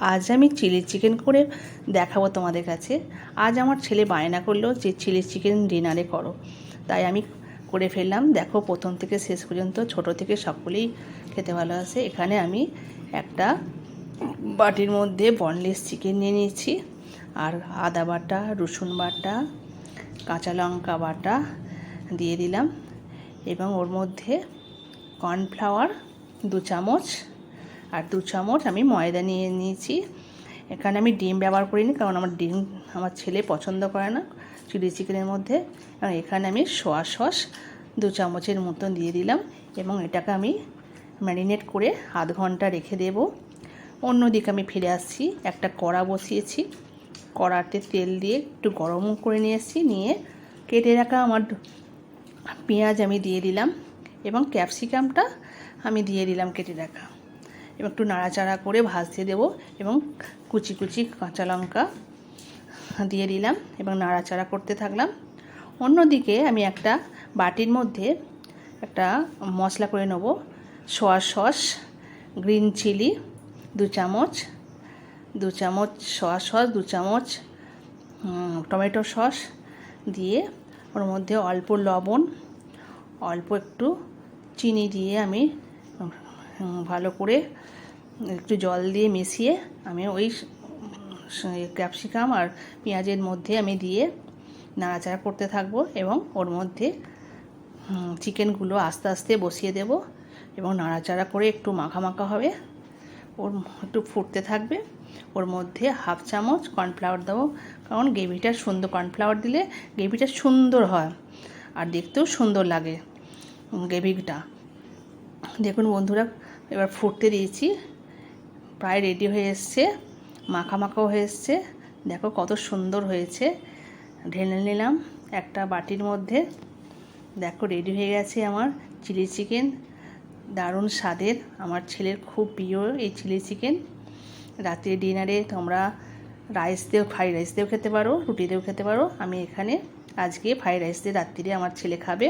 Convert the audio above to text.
আজ আমি chilli chicken করে দেখাবো তোমাদের কাছে। আজ আমার ছেলে বায়না করল যে, চিলি চিকেন ডিনারে করো। তাই আমি করে ফেললাম। দেখো, প্রথম থেকে শেষ পর্যন্ত ছোট থেকে সকলেই খেতে ভালোবাসে। এখানে আমি একটা বাটির মধ্যে বনলেস চিকেন নিয়ে নিয়েছি। আর আদা বাটা, রসুন বাটা, কাঁচা লঙ্কা বাটা দিয়ে দিলাম। এবং ওর মধ্যে কর্নফ্লাওয়ার দু চামচ আর দু চামচ আমি ময়দা নিয়ে নিয়েছি। এখানে আমি ডিম ব্যবহার করিনি, কারণ আমার ডিম আমার ছেলে পছন্দ করে না চিলি চিকেনের মধ্যে। আর এখানে আমি সোয়া সস দু চামচের মতন দিয়ে দিলাম এবং এটাকে আমি ম্যারিনেট করে আধ ঘণ্টা রেখে দেব। অন্যদিকে আমি ফিরে আসছি, একটা কড়া বসিয়েছি। কড়াতে তেল দিয়ে একটু গরম করে নিয়ে এসেছি, নিয়ে কেটে রাখা আমার পেঁয়াজ আমি দিয়ে দিলাম এবং ক্যাপসিকামটা আমি দিয়ে দিলাম কেটে রাখা। এবং একটু নাড়াচাড়া করে ভাজতে দেব এবং কুচি কুচি কাঁচা লঙ্কা দিয়ে দিলাম এবং নাড়াচাড়া করতে থাকলাম। অন্যদিকে আমি একটা বাটির মধ্যে একটা মশলা করে নেব। সোয়া সস, গ্রিন চিলি, দু চামচ দু চামচ সোয়া সস, দু চামচ টমেটো সস দিয়ে ওর মধ্যে অল্প লবণ, অল্প একটু চিনি দিয়ে আমি ভালো করে একটু জল দিয়ে মিশিয়ে আমি ওই ক্যাপসিকাম আর পেঁয়াজের মধ্যে আমি দিয়ে নাড়াচাড়া করতে থাকব এবং ওর মধ্যে চিকেনগুলো আস্তে আস্তে বসিয়ে দেব এবং নাড়াচাড়া করে একটু মাখা মাখা হবে। ওর একটু ফুটতে থাকবে। ওর মধ্যে হাফ চামচ কর্নফ্লাওয়ার দেবো, কারণ গ্রেভিটা সুন্দর, কর্নফ্লাওয়ার দিলে গ্রেভিটা সুন্দর হয় আর দেখতেও সুন্দর লাগে গ্রেভিটা। দেখুন বন্ধুরা এবার ফুটতে দিয়েছি। প্রায় রেডি হয়ে এসছে। মাখা মাখাও হয়ে এসছে। দেখো কত সুন্দর হয়েছে। ঢেলে নিলাম একটা বাটির মধ্যে। দেখো রেডি হয়ে গেছে আমার চিলি চিকেন দারুণ স্বাদের। আমার ছেলের খুব প্রিয় এই চিলি চিকেন রাত্রে ডিনারে তোমরা রাইস দিয়েও ফ্রাইড রাইস দিয়েও খেতে পারো, রুটি দিয়েও খেতে পারো। আমি এখানে আজকে ফ্রাইড রাইস দিয়ে রাত্রিরে আমার ছেলে খাবে।